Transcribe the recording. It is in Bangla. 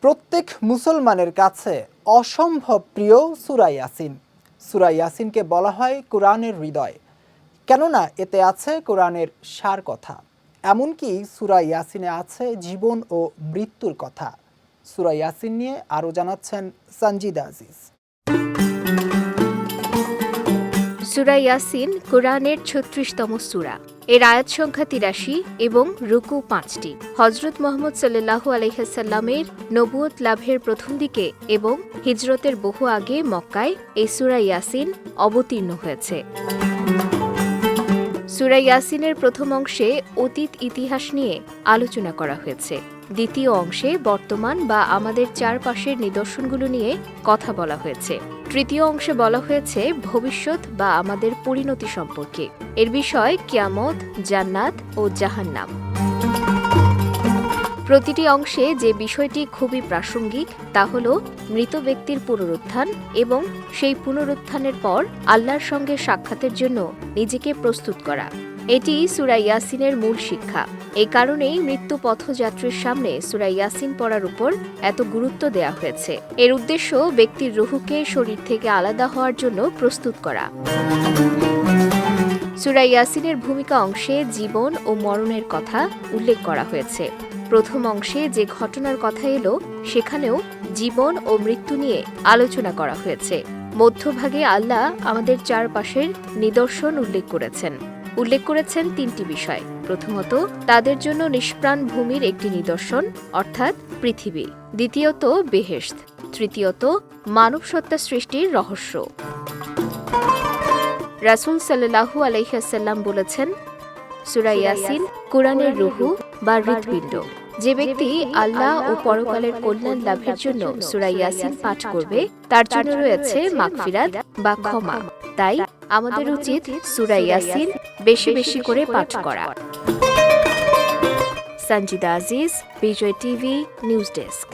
প্রত্যেক মুসলমানের কাছে অসম্ভব প্রিয় সুরা ইয়াসিন। সুরা ইয়াসিনকে বলা হয় কোরআনের হৃদয়। কেননা এতে আছে কোরআনের সার কথা। এমনকি সুরা ইয়াসিনে আছে জীবন ও মৃত্যুর কথা। সুরা ইয়াসিন নিয়ে আরও জানাচ্ছেন সঞ্জিদা আজিজ। সুরা ইয়াসিন কোরআনের ছত্রিশতম সুরা। এর আয়াত সংখ্যা তিরাশি এবং রুকু পাঁচটি। হজরত মোহাম্মদ সাল্লাহ আলহাসাল্লামের নবুয়ত লাভের প্রথম দিকে এবং হিজরতের বহু আগে মক্কায় এই সুরা ইয়াসিন অবতীর্ণ হয়েছে। সুরা ইয়াসিনের প্রথম অংশে অতীত ইতিহাস নিয়ে আলোচনা করা হয়েছে। দ্বিতীয় অংশে বর্তমান বা আমাদের চারপাশের নিদর্শনগুলো নিয়ে কথা বলা হয়েছে। তৃতীয় অংশে বলা হয়েছে ভবিষ্যৎ বা আমাদের পরিণতি সম্পর্কে। এর বিষয় কিয়ামত, জান্নাত ও জাহান্নাম। প্রতিটি অংশে যে বিষয়টি খুবই প্রাসঙ্গিক, তা হল মৃত ব্যক্তির পুনরুত্থান এবং সেই পুনরুত্থানের পর আল্লাহর সঙ্গে সাক্ষাতের জন্য নিজেকে প্রস্তুত করা। এটি সুরা ইয়াসিনের মূল শিক্ষা। এই কারণেই মৃত্যু পথযাত্রীর সামনে সুরা ইয়াসিন পড়ার উপর এত গুরুত্ব দেওয়া হয়েছে। এর উদ্দেশ্য ব্যক্তির রুহুকে শরীর থেকে আলাদা হওয়ার জন্য প্রস্তুত করা। সুরা ইয়াসিনের ভূমিকা অংশে জীবন ও মরণের কথা উল্লেখ করা হয়েছে। প্রথম অংশে যে ঘটনার কথা এলো, সেখানেও জীবন ও মৃত্যু নিয়ে আলোচনা করা হয়েছে। মধ্যভাগে আল্লাহ আমাদের চারপাশের নিদর্শন উল্লেখ করেছেন। উল্লেখ করেছেন তিনটি বিষয়। প্রথমত, তাদের জন্য নিষ্প্রাণ ভূমির একটি নিদর্শন, অর্থাৎ পৃথিবী। দ্বিতীয়ত, বেহেশত। তৃতীয়ত, মানব সত্তা সৃষ্টির রহস্য। রাসুল সাল্লাহু আলাইহাসাল্লাম বলেছেন, সুরা ইয়াসিন, কোরআনের রুহু বা হৃদপিণ্ড। যে ব্যক্তি আল্লাহ ও পরকালের কল্যাণ লাভের জন্য সুরা ইয়াসিন পাঠ করবে, তার জন্য রয়েছে মাগফিরাত বা ক্ষমা। তাই আমাদের উচিত সুরা ইয়াসিন বেশি বেশি করে পাঠ করা। Sanjida Aziz Bijoy TV news desk.